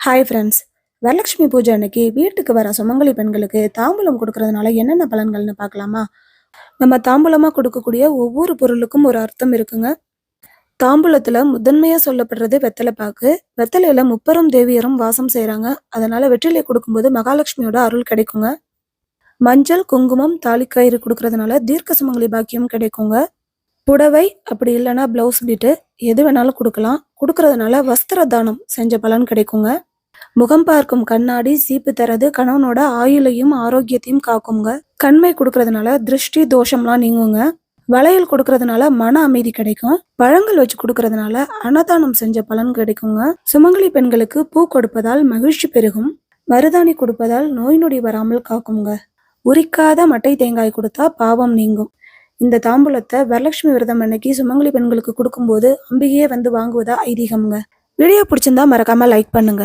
Hi friends Varalakshmi பூஜை அன்னைக்கு வீட்டுக்கு வர சுமங்கலி பெண்களுக்கு தாம்பூலம் கொடுக்கறதுனால என்னென்ன பலன்கள்னு பார்க்கலாமா? நம்ம தாம்பூலமாக கொடுக்கக்கூடிய ஒவ்வொரு பொருளுக்கும் ஒரு அர்த்தம் இருக்குங்க. தாம்பூலத்தில் முதன்மையாக சொல்லப்படுறது வெத்தலை பாக்கு. வெத்தலையில் முப்பெரும் தேவியரும் வாசம் செய்கிறாங்க அதனால வெற்றிலை கொடுக்கும்போது மகாலட்சுமியோட அருள் கிடைக்குங்க. மஞ்சள் குங்குமம் தாலிக்கயிறு கொடுக்கறதுனால தீர்க்க சுமங்கலி பாக்கியம் கிடைக்குங்க. புடவை அப்படி இல்லைன்னா பிளவுஸ் பீட்டு எது வேணாலும் கொடுக்கலாம். கொடுக்கறதுனால வஸ்திர தானம் செஞ்ச பலன் கிடைக்குங்க. முகம் பார்க்கும் கண்ணாடி சீப்பு தரது கணவனோட ஆயுளையும் ஆரோக்கியத்தையும் காக்குங்க. கண்மை கொடுக்கறதுனால திருஷ்டி தோஷம்லாம் நீங்குங்க. வளையல் கொடுக்கறதுனால மன அமைதி கிடைக்கும். பழங்கள் வச்சு கொடுக்கறதுனால அன்னதானம் செஞ்ச பலன் கிடைக்குங்க. சுமங்கலி பெண்களுக்கு பூ கொடுப்பதால் மகிழ்ச்சி பெருகும். மருதாணி கொடுப்பதால் நோய் நொடி வராமல் காக்குங்க. உரிக்காத மட்டை தேங்காய் கொடுத்தா பாவம் நீங்கும். இந்த தாம்பூலத்தை வரலட்சுமி விரதம் அன்னைக்கு சுமங்கலி பெண்களுக்கு கொடுக்கும்போது அம்பிகையே வந்து வாங்குவதா ஐதீகம்ங்க. வீடியோ பிடிச்சிருந்தா மறக்காம லைக் பண்ணுங்க.